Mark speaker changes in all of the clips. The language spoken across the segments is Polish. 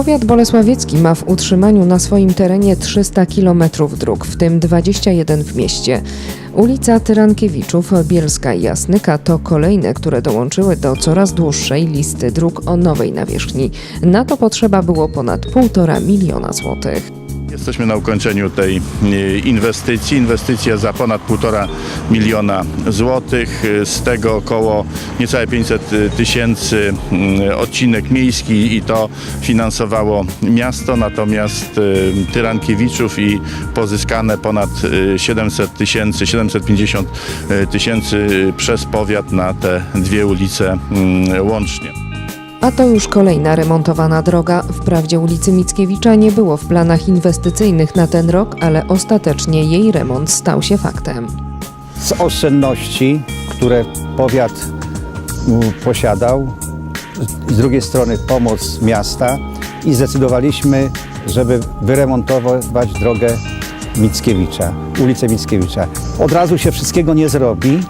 Speaker 1: Powiat bolesławiecki ma w utrzymaniu na swoim terenie 300 km dróg, w tym 21 w mieście. Ulica Tyrankiewiczów, Bielska i Jasnyka to kolejne, które dołączyły do coraz dłuższej listy dróg o nowej nawierzchni. Na to potrzeba było ponad 1,5 miliona złotych.
Speaker 2: Jesteśmy na ukończeniu tej e, inwestycji. Inwestycja za ponad 1,5 miliona złotych, e, z tego około niecałe 500 tysięcy mm, odcinek miejski i to finansowało miasto, natomiast e, Tyrankiewiczów i pozyskane ponad e, 700 tysięcy, 750 tysięcy przez powiat na te dwie ulice mm, łącznie.
Speaker 1: A to już kolejna remontowana droga. Wprawdzie ulicy Mickiewicza nie było w planach inwestycyjnych na ten rok, ale ostatecznie jej remont stał się faktem.
Speaker 3: z oszczędności, które powiat posiadał, z drugiej strony pomoc miasta i zdecydowaliśmy, żeby wyremontować drogę Mickiewicza, ulicę Mickiewicza. Od razu się wszystkiego nie zrobi,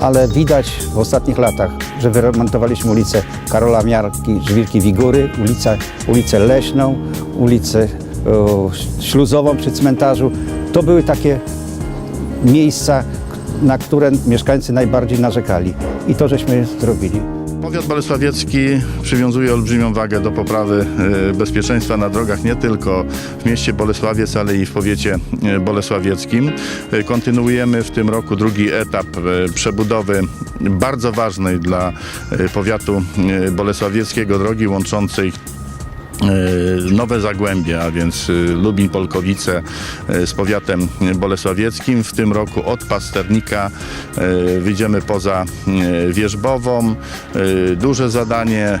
Speaker 3: ale widać w ostatnich latach, że wyremontowaliśmy ulicę Karola Miarki, Żwirki Wigury, ulicę, ulicę Leśną, ulicę o, Śluzową przy cmentarzu. To były takie miejsca, na które mieszkańcy najbardziej narzekali. I to żeśmy zrobili.
Speaker 2: Powiat bolesławiecki przywiązuje olbrzymią wagę do poprawy e, bezpieczeństwa na drogach nie tylko w mieście Bolesławiec, ale i w powiecie e, bolesławieckim. E, Kontynuujemy w tym roku drugi etap przebudowy bardzo ważnej dla powiatu bolesławieckiego drogi łączącej Nowe Zagłębie, a więc e, Lubin, Polkowice e, z powiatem bolesławieckim. W tym roku od Pasternika e, wyjdziemy poza e, Wierzbową. E, Duże zadanie, e,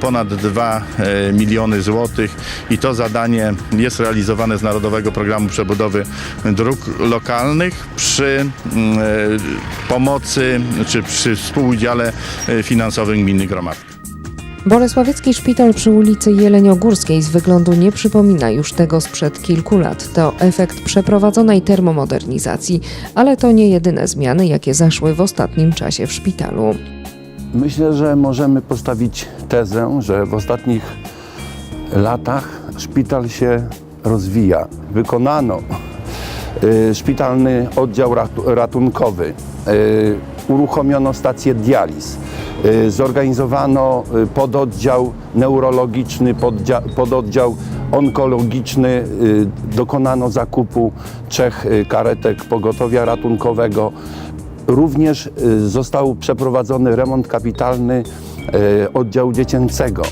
Speaker 2: ponad 2 e, miliony złotych i to zadanie jest realizowane z Narodowego Programu Przebudowy Dróg Lokalnych przy mm, e, pomocy czy przy współudziale e, finansowym gminy Gromadka.
Speaker 1: Bolesławiecki szpital przy ulicy Jeleniogórskiej z wyglądu nie przypomina już tego sprzed kilku lat. To efekt przeprowadzonej termomodernizacji, ale to nie jedyne zmiany, jakie zaszły w ostatnim czasie w szpitalu.
Speaker 4: Myślę, że możemy postawić tezę, że w ostatnich latach szpital się rozwija. Wykonano y, szpitalny oddział ratu- ratunkowy, y, uruchomiono stację dializ, zorganizowano y, pododdział neurologiczny, pododdział onkologiczny, y, dokonano zakupu trzech y, karetek pogotowia ratunkowego, Również y, został przeprowadzony remont kapitalny y, oddziału dziecięcego.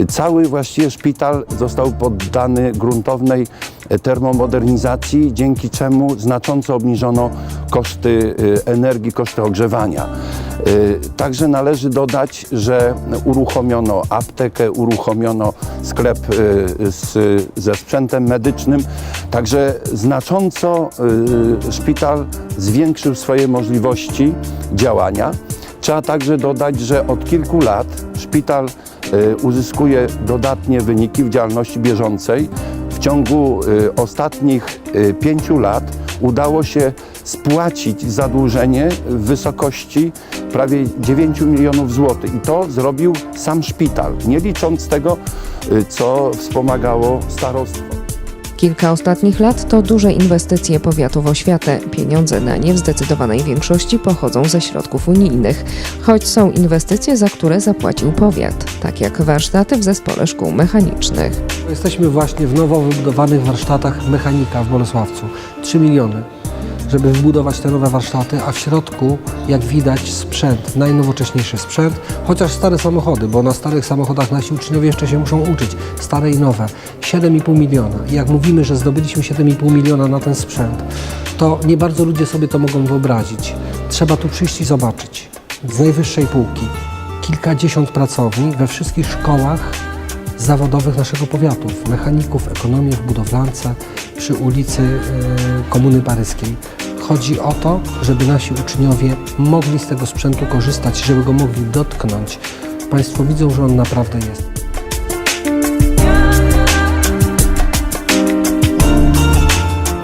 Speaker 4: Y, Cały właściwie szpital został poddany gruntownej y, termomodernizacji, dzięki czemu znacząco obniżono koszty y, energii, koszty ogrzewania. Y, Także należy dodać, że uruchomiono aptekę, uruchomiono sklep y, z, ze sprzętem medycznym. Także znacząco y, szpital zwiększył swoje możliwości działania. Trzeba także dodać, że od kilku lat szpital uzyskuje dodatnie wyniki w działalności bieżącej. W ciągu ostatnich pięciu lat udało się spłacić zadłużenie w wysokości prawie 9 milionów złotych. I to zrobił sam szpital, nie licząc tego, y, co wspomagało starostwo.
Speaker 1: Kilka ostatnich lat to duże inwestycje powiatu w oświatę. Pieniądze na nie w zdecydowanej większości pochodzą ze środków unijnych, choć są inwestycje, za które zapłacił powiat, tak jak warsztaty w zespole szkół mechanicznych.
Speaker 5: Jesteśmy właśnie w nowo wybudowanych warsztatach mechanika w Bolesławcu. 3 miliony, żeby wybudować te nowe warsztaty, a w środku, jak widać, sprzęt, najnowocześniejszy sprzęt, chociaż stare samochody, bo na starych samochodach nasi uczniowie jeszcze się muszą uczyć, stare i nowe. 7,5 miliona. I jak mówimy, że zdobyliśmy 7,5 miliona na ten sprzęt, to nie bardzo ludzie sobie to mogą wyobrazić. Trzeba tu przyjść i zobaczyć. Z najwyższej półki. Kilkadziesiąt pracowni we wszystkich szkołach zawodowych naszego powiatu, mechaników, ekonomię, w budowlance, przy ulicy e, Komuny Paryskiej. Chodzi o to, żeby nasi uczniowie mogli z tego sprzętu korzystać, żeby go mogli dotknąć. Państwo widzą, że on naprawdę jest.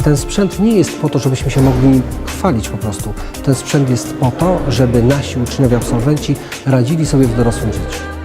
Speaker 5: Ten sprzęt nie jest po to, żebyśmy się mogli chwalić po prostu. Ten sprzęt jest po to, żeby nasi uczniowie, absolwenci radzili sobie w dorosłym życiu.